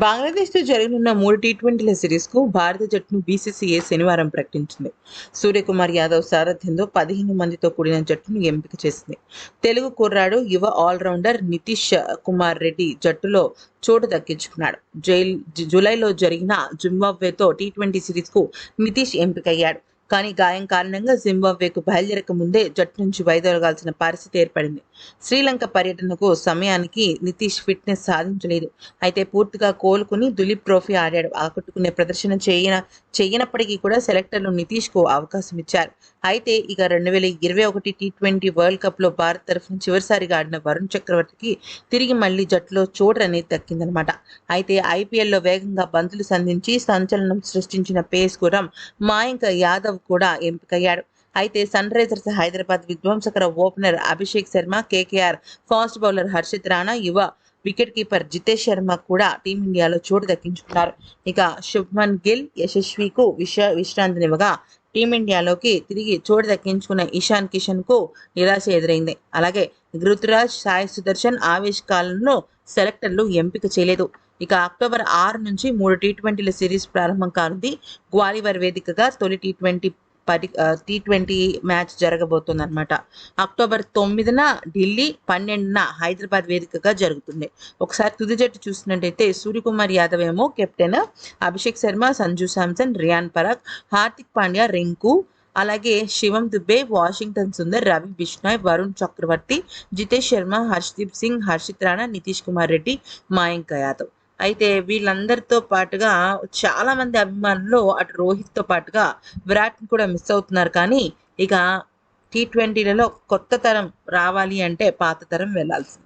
బంగ్లాదేశ్తో జరగనున్న మూడు టీ ట్వంటీల సిరీస్కు భారత జట్టును బీసీసీఐ శనివారం ప్రకటించింది. సూర్యకుమార్ యాదవ్ సారథ్యంలో పదిహేను మందితో కూడిన జట్టును ఎంపిక చేసింది. తెలుగు కుర్రాడు యువ ఆల్రౌండర్ నితీష్ కుమార్ రెడ్డి జట్టులో చోటు దక్కించుకున్నాడు. జైల్ జూలైలో జరిగిన జింబాబ్వేతో టీ ట్వంటీ సిరీస్కు నితీష్ ఎంపికయ్యాడు. కానీ గాయం కారణంగా జింబాబ్వేకు బయలుదేరక ముందే జట్టు నుంచి వైదొలగాల్సిన పరిస్థితి ఏర్పడింది. శ్రీలంక పర్యటనకు సమయానికి నితీష్ ఫిట్నెస్ సాధించలేదు. అయితే పూర్తిగా కోలుకుని దులీప్ ట్రోఫీ ఆడాడు. ఆకట్టుకునే ప్రదర్శన చేయన చేయనప్పటికీ కూడా సెలెక్టర్లు నితీష్కు అవకాశం ఇచ్చారు. అయితే ఇక రెండు వేల ఇరవై ఒకటి టీ ట్వంటీ వరల్డ్ కప్లో భారత్ తరఫున చివరిసారిగా ఆడిన వరుణ్ చక్రవర్తికి తిరిగి మళ్ళీ జట్టులో చోటు అనేది దక్కిందనమాట అయితే ఐపీఎల్లో వేగంగా బంతులు సంధించి సంచలనం సృష్టించిన పేస్ గురం మాయంక యాదవ్ కూడా ఎంపికయ్యాడు. అయితే Sunrisers Hyderabad విధ్వంసకర opener Abhishek Sharma KKR fast bowler Harshit Rana యువ వికెట్ కీపర్ జితేష్ శర్మ కూడా టీమిండియాలో చోటు దక్కించుకున్నారు. ఇక శుభ్మన్ గిల్ యశస్వికు విష విశ్రాంతినివ్వగా టీమిండియాలోకి తిరిగి చోటు దక్కించుకున్న ఇషాన్ కిషన్కు నిరాశ ఎదురైంది. అలాగే రుతురాజ్ సాయి సుదర్శన్ ఆవేశ్ కాలంలో సెలెక్టర్లు ఎంపిక చేయలేదు. ఇక అక్టోబర్ ఆరు నుంచి మూడు టీ ట్వంటీల సిరీస్ ప్రారంభం కానుంది. గ్వాలివర్ వేదికగా తొలి టీ ట్వంటీ పది టీ ట్వంటీ మ్యాచ్ జరగబోతుంది అనమాట అక్టోబర్ తొమ్మిదిన ఢిల్లీ పన్నెండున హైదరాబాద్ వేదికగా జరుగుతుంది. ఒకసారి తుది జట్టు చూసినట్టయితే సూర్యకుమార్ యాదవ్ ఏమో కెప్టెన్ అభిషేక్ శర్మ సంజు శాంసన్ రియాన్ పరాగ్ హార్దిక్ పాండ్యా రింకు అలాగే శివం దుబే వాషింగ్టన్ సుందర్ రవి బిష్నాయ్ వరుణ్ చక్రవర్తి జితేష్ శర్మ హర్షదీప్ సింగ్ హర్షిత్ రాణా నితీష్ కుమార్ రెడ్డి మాయంక యాదవ్. అయితే వీళ్ళందరితో పాటుగా చాలా మంది అభిమానులు అటు రోహిత్తో పాటుగా విరాట్ని కూడా మిస్ అవుతున్నారు. కానీ ఇక టీ ట్వంటీలలో కొత్త తరం రావాలి అంటే పాత తరం వెళ్ళాల్సి